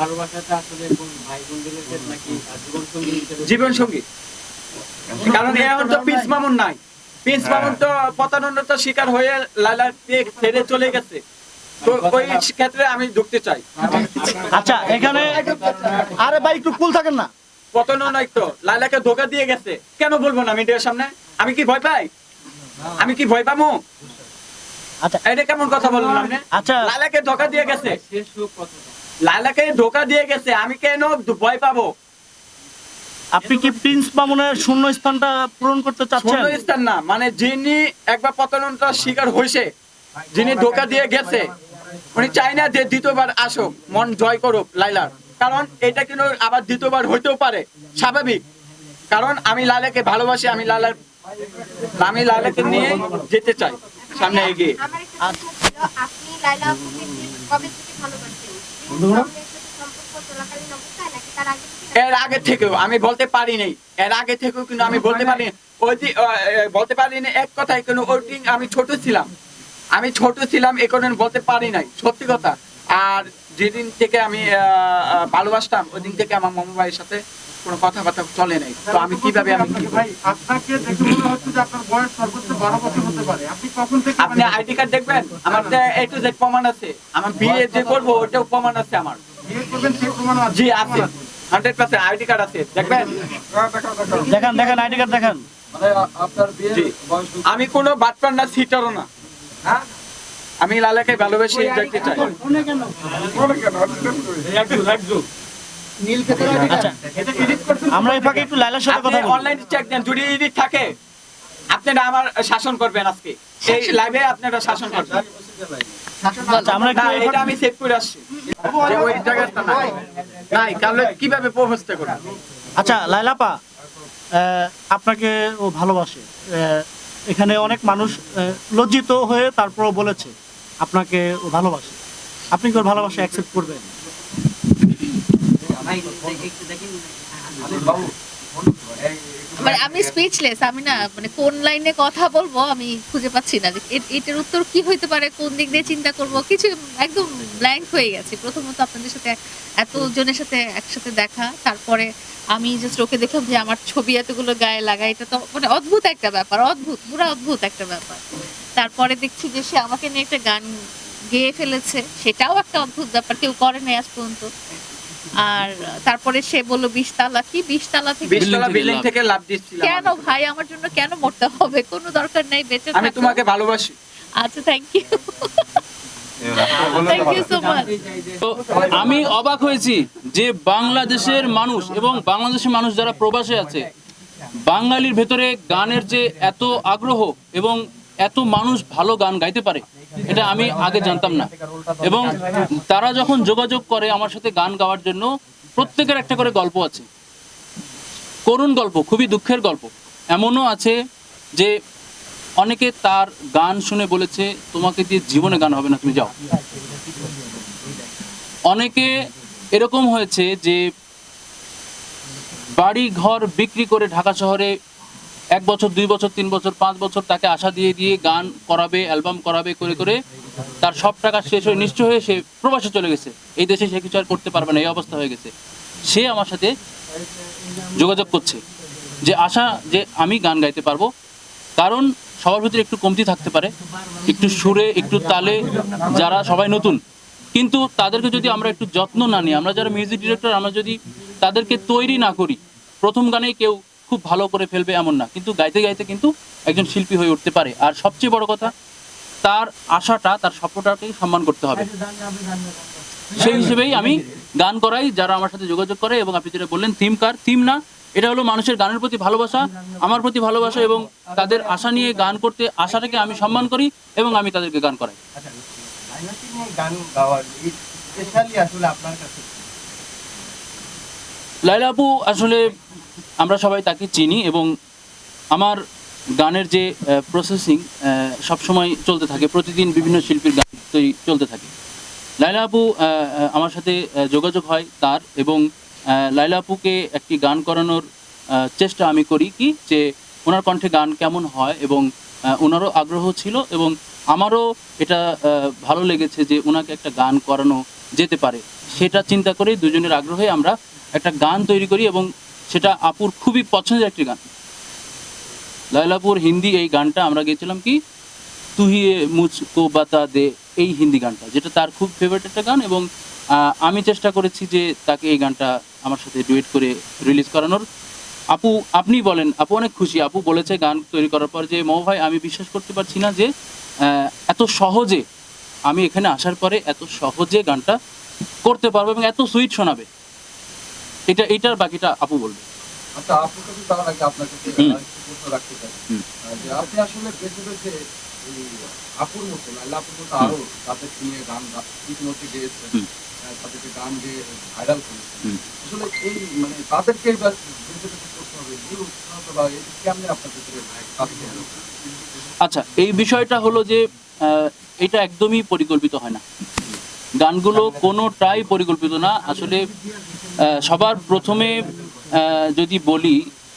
ভালোবাসাটা আসলে কোন ভাই বোন নাকি জীবন সঙ্গী জীবন সঙ্গী কারণ এখন তো পিস মামুন নাই। পিস মামুন তো প্রতারণার শিকার হয়ে লালা ছেড়ে চলে গেছে। তো ওই ক্ষেত্রে আমি ঢুকতে চাই। আচ্ছা এখানে আরে ভাই একটু কুল থাকেন না। প্রতারণা তো লালাকে ধোকা দিয়ে গেছে। কেন বলব না মিডিয়ার সামনে? আমি কি ভয় পাই? আমি কি ভয় পাবো? আচ্ছা। এটা কেমন কথা আপনি আচ্ছা। লালাকে ধোকা দিয়ে গেছে। শেষ লালাকে ধোকা দিয়ে গেছে আমি কেন ভয় পাবো? আপনি কি প্রিন্স মামুনের শূন্য স্থানটা পূরণ করতে চাচ্ছেন? শূন্য স্থান না মানে যিনি একবার প্রতারণার শিকার হয়েছে যিনি ধোকা দিয়ে গেছে উনি চাই না যে দ্বিতীয়বার আসুক মন জয় করুক লাইলার। কারণ এটা কিন্তু আবার দ্বিতীয়বার হইতেও পারে স্বাভাবিক। কারণ আমি লালাকে ভালোবাসি আমি লালার আমি লালাকে নিয়ে যেতে চাই সামনে এগিয়ে। আপনি লাইলা কবে এর আগে থেকেও আমি বলতে পারি নাই এর আগে থেকেও কিন্তু আমি বলতে পারি ওই যে, বলতে পারি না এক কথায় কিন্তু ওই দিন আমি ছোট ছিলাম। আমি ছোট ছিলাম এ কারণে বলতে পারি নাই সত্যি কথা। আর যেদিন থেকে আমি ভালোবাসতাম ওই দিন থেকে আমার মামা ভাইয়ের সাথে কোনো কথাবার্তা চলে নাই। তো আমি কীভাবে আমি ভাই আপনাকে দেখে মনে হচ্ছে যে আপনার বয়স সর্বোচ্চ বারো বছর হতে পারে। আপনি কখন থেকে আপনি আইডি কার্ড দেখবেন? আমার এ টু জেড প্রমাণ আছে। আমার বিয়ে যে করব ওটাও প্রমাণ আছে আমার। বিয়ে করবেন সেই প্রমাণ আছে। জি আছে। হান্ড্রেড পার্সেন্ট আইডি কার্ড আছে। দেখবেন? দেখেন দেখেন আইডি কার্ড দেখেন। জি। আমি কোনো বাটপার না সিটারও না। আমি লালাকে ভালোবেসে দেখতে চাই। আচ্ছা আমরা এই ফাঁকে একটু লাইলার সাথে কথা বলি। অনলাইন চেক দেন যদি এডিট থাকে আপনারা আমার শাসন করবেন আজকে। এই লাইভে আপনারা শাসন করবেন। আচ্ছা আচ্ছা লাইলাপা আহ, আপনাকে ও ভালোবাসে। আহ, এখানে অনেক মানুষ লজ্জিত হয়ে তারপরও বলেছে। আপনাকে ভালোবাসে। আপনি কি ওর ভালোবাসা অ্যাকসেপ্ট করবেন? মানে আমি স্পিচলেস আমি না মানে কোন লাইনে কথা বলব আমি খুঁজে পাচ্ছি না যে এ- এটার উত্তর কি হইতে পারে কোন দিক দিয়ে চিন্তা করব কিছু একদম ব্ল্যাঙ্ক হয়ে গেছে। প্রথমত আপনাদের সাথে এত জনের সাথে একসাথে দেখা তারপরে আমি জাস্ট ওকে দেখলাম যে আমার ছবি এতগুলো গায়ে লাগা এটা তো মানে অদ্ভুত একটা ব্যাপার অদ্ভুত পুরো অদ্ভুত একটা ব্যাপার। তারপরে দেখছি যে সে আমাকে নিয়ে একটা গান গেয়ে ফেলেছে। সেটাও একটা অদ্ভুত ব্যাপার কেউ করে নাই আজ পর্যন্ত। আর তারপরে সে বলল বিশ তালা কি বিশ তালা থেকে? বিশতলা বিল্ডিং থেকে লাভ। দিচ্ছিলাম কেন ভাই আমার জন্য কেন মরতে হবে? কোনো দরকার নাই বেঁচে আমি তোমাকে ভালোবাসি। আচ্ছা থ্যাংক ইউ থ্যাংক ইউ তো আমি অবাক হয়েছি যে বাংলাদেশের মানুষ এবং বাংলাদেশের মানুষ যারা প্রবাসে আছে বাঙালির ভেতরে গানের যে এত আগ্রহ এবং এত মানুষ ভালো গান গাইতে পারে, এটা আমি আগে জানতাম না। এবং তারা যখন যোগাযোগ করে আমার সাথে গান গাওয়ার জন্য, প্রত্যেকের একটা করে গল্প আছে। করুণ গল্প, খুবই দুঃখের গল্প। এমনও আছে যে অনেকে তার গান শুনে বলেছে, তোমাকে দিয়ে জীবনে গান হবে না, তুমি যাও। অনেকে এরকম হয়েছে যে বাড়ি ঘর বিক্রি করে ঢাকা শহরে এক বছর, দুই বছর, তিন বছর, পাঁচ বছর তাকে আশা দিয়ে দিয়ে গান করাবে, অ্যালবাম করাবে, করে করে তার সব টাকা শেষ হয়ে নিশ্চয় হয়ে সে প্রবাসে চলে গেছে। এই দেশে সে কিছু আর করতে পারবে না, এই অবস্থা হয়ে গেছে। সে আমার সাথে যোগাযোগ করছে যে আশা যে আমি গান গাইতে পারব। কারণ সবার ভিতরে একটু কমতি থাকতে পারে, একটু সুরে, একটু তালে যারা সবাই নতুন। কিন্তু তাদেরকে যদি আমরা একটু যত্ন না নিই, আমরা যারা মিউজিক ডিরেক্টর আমরা যদি তাদেরকে তৈরি না করি, প্রথম গানেই কেউ খুব ভালো করে ফেলবে এমন না। কিন্তু গাইতে গাইতে কিন্তু একজন শিল্পী হয়ে উঠতে পারে। আর সবচেয়ে বড় কথা তার আশাটা তার স্বপ্নটাকে সম্মান করতে হবে। সেই হিসেবেই আমি গান করাই যারা আমার সাথে যোগাযোগ করে এবং আপনি যেটা বললেন থিম কার থিম না এটা হলো মানুষের গানের প্রতি ভালোবাসা আমার প্রতি ভালোবাসা এবং তাদের আশা নিয়ে গান করতে আশাটাকে আমি সম্মান করি এবং আমি তাদেরকে গান করাই। কাছে লাইলা আপু আসলে আমরা সবাই তাকে চিনি এবং আমার গানের যে প্রসেসিং সবসময় চলতে থাকে। প্রতিদিন বিভিন্ন শিল্পীর গান চলতে থাকে। লাইলা আপু আমার সাথে যোগাযোগ হয় তার এবং লাইলা আপুকে একটি গান করানোর চেষ্টা আমি করি কি যে, ওনার কণ্ঠে গান কেমন হয় এবং ওনারও আগ্রহ ছিল এবং আমারও এটা ভালো লেগেছে যে ওনাকে একটা গান করানো যেতে পারে। সেটা চিন্তা করে দুজনের আগ্রহে আমরা একটা গান তৈরি করি এবং সেটা আপুর খুবই পছন্দের একটি গান। লাইলাপুর হিন্দি এই গানটা আমরা গেছিলাম কি? তুহি মুঝকো বাতা দে, এই হিন্দি গানটা, যেটা তার খুব ফেভারিট একটা গান এবং আমি চেষ্টা করেছি যে তাকে এই গানটা আমার সাথে ডুয়েট করে রিলিজ করানোর। আপু, আপনি বলেন, আপু অনেক খুশি। আপু বলেছে গান তৈরি করার পর যে, মৌ ভাই, আমি বিশ্বাস করতে পারছি না যে এত সহজে আমি এখানে আসার পরে এত সহজে গানটা করতে পারব এবং এত সুইট শোনাবে। এটা এটার বাকিটা আপু বলবে। আচ্ছা আপনার কাছে তার আগে আপনার কাছে প্রশ্ন রাখতে চাই। যে আপনি আসলে বেছে বেছে এই আপুর মতো লাইলা আপুর মতো আরও তাদের নিয়ে গান ইতিমধ্যে গেয়েছেন তাদেরকে গান গেয়ে ভাইরাল করেছেন। আসলে এই মানে তাদেরকে এবার বেছে বেছে করতে হবে নিউ উৎসাহ বা এটা কেমনে আপনার ভিতরে আচ্ছা এই বিষয়টা হলো যে আহ, এটা একদমই পরিকল্পিত হয় না। গানগুলো কোনোটাই পরিকল্পিত না। আসলে সবার প্রথমে যদি বলি,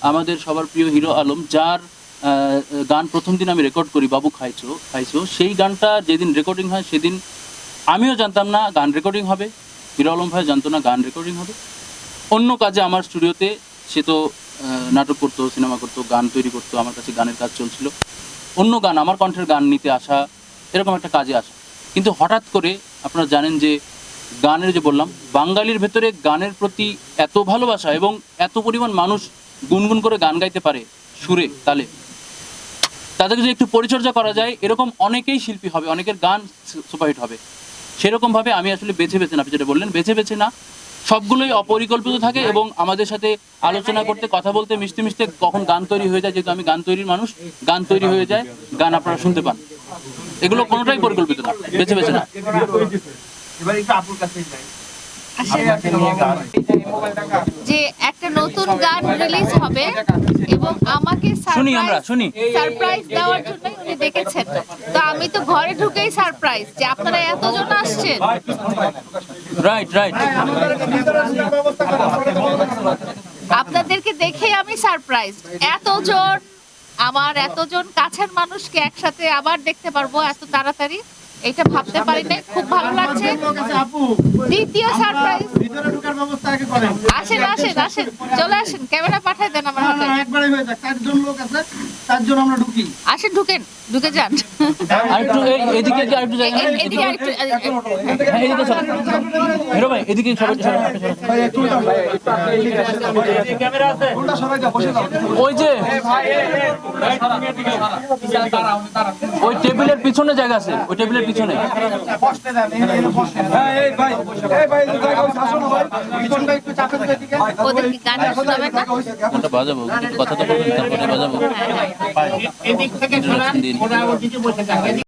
আমাদের সবার প্রিয় হিরো আলম, যার গান প্রথম দিন আমি রেকর্ড করি, বাবু খাইছো খাইছো, সেই গানটা যেদিন রেকর্ডিং হয়, সেদিন আমিও জানতাম না গান রেকর্ডিং হবে, হিরো আলম ভাই জানতো না গান রেকর্ডিং হবে। অন্য কাজে আমার স্টুডিওতে সে তো নাটক করতো সিনেমা করতো, গান তৈরি করতো, আমার কাছে গানের কাজ চলছিল। অন্য গান, আমার কণ্ঠের গান নিতে আসা, এরকম একটা কাজে আসা। কিন্তু হঠাৎ করে আপনারা জানেন যে গানের যে বললাম, বাঙালির ভেতরে গানের প্রতি এত ভালোবাসা এবং এত পরিমাণ মানুষ গুনগুন করে গান গাইতে পারে সুরে, তালে। তাদেরকে যদি একটু পরিচর্যা করা যায়, এরকম অনেকেই শিল্পী হবে, অনেকের গান সুপারহিট হবে। সেরকমভাবে আমি আসলে বেছে বেছে না, আপনি যেটা বললেন, বেছে বেছে না। সবগুলোই অপরিকল্পিত থাকে এবং আমাদের সাথে আলোচনা করতে, কথা বলতে, মিশতে মিশতে কখন গান তৈরি হয়ে যায়, যেহেতু আমি গান তৈরির মানুষ, গান তৈরি হয়ে যায়, গান আপনারা শুনতে পান। এগুলো কোনোটাই পরিকল্পিত না, বেছে বেছে না। এবার একটু আপুর কাছে যাই। যে একটা নতুন গান রিলিজ হবে এবং আমাকে শুনি আমরা শুনি। সারপ্রাইজ দেওয়ার জন্য উনি ডেকেছেন তো আমি তো ঘরে ঢুকেই সারপ্রাইজ যে আপনারা এতজন আসছেন। রাইট রাইট আপনাদেরকে দেখে আমি সারপ্রাইজ এতজন আমার এতজন কাছের মানুষকে একসাথে আবার দেখতে পারব এত তাড়াতাড়ি। এটা ভাবতে পারি নাই খুব ভালো লাগছে। আছে দ্বিতীয় সারপ্রাইজ ভিতরে ঢোকার ব্যবস্থা আগে করেন আসেন আসেন আসেন চলে আসেন ক্যামেরা পাঠাই দেন আমার হাতে। না, একবারে হয়ে যাক চারজন লোক আছে চারজন আমরা ঢুকি আসেন ঢুকেন ঢুকে যান। আরেকটু এই এদিকে কি আরেকটু জায়গা এ- এদিকে আরেকটু হ্যাঁ এদিকে চলো। হিরো ভাই এদিকে সবাই সবাই- ওই যে ওই টেবিলের পিছনে জায়গা আছে ওই টেবিলের পিছনে। কোনটা বাজাবো কথা তো বলবেন তারপরে বাজাবো। এদিক থেকে দিন